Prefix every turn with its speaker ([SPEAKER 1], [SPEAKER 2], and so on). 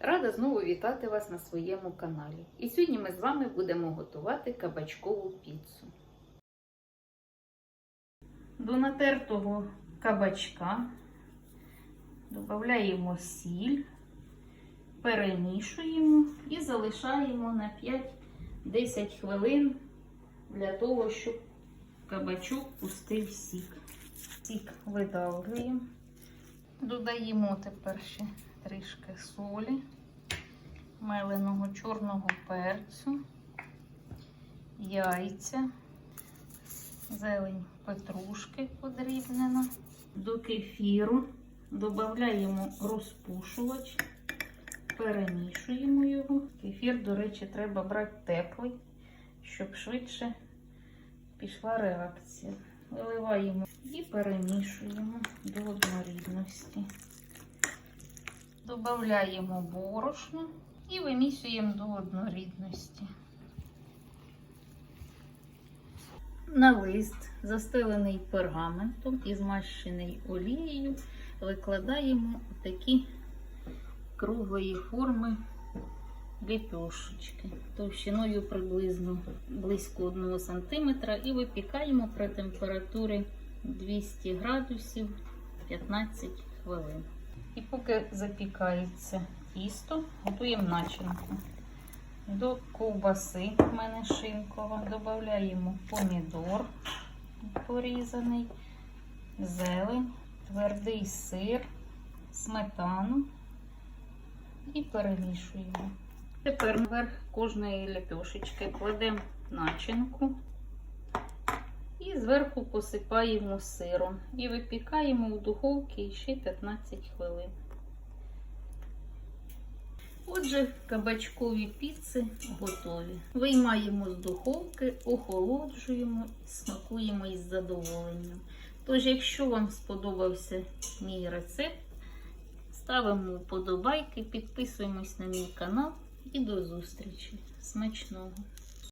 [SPEAKER 1] Рада знову вітати вас на своєму каналі. І сьогодні ми з вами будемо готувати кабачкову піцу. До натертого кабачка додаємо сіль, перемішуємо і залишаємо на 5-10 хвилин для того, щоб кабачок пустив сік. Сік видавлюємо. Додаємо тепер ще трішки солі, меленого чорного перцю, яйця, зелень петрушки подрібнена. До кефіру додаємо розпушувач, перемішуємо його. Кефір, до речі, треба брати теплий, щоб швидше пішла реакція. Виливаємо і перемішуємо до однорідності. Додаємо борошно і вимісюємо до однорідності. На лист, застелений пергаментом і змащений олією, викладаємо такі круглої форми ліпешечки товщиною приблизно близько 1 см і випікаємо при температурі 200 градусів 15 хвилин. І поки запікається тісто, готуємо начинку. До ковбаси в мене шинкова, додаємо помідор порізаний, зелень, твердий сир, сметану і перемішуємо. Тепер наверх кожної ляпешечки кладемо начинку і зверху посипаємо сиром і випікаємо в духовці ще 15 хвилин. Отже, кабачкові піци готові. Виймаємо з духовки, охолоджуємо і смакуємо із задоволенням. Тож, якщо вам сподобався мій рецепт, ставимо вподобайки, підписуємось на мій канал і до зустрічі. Смачного!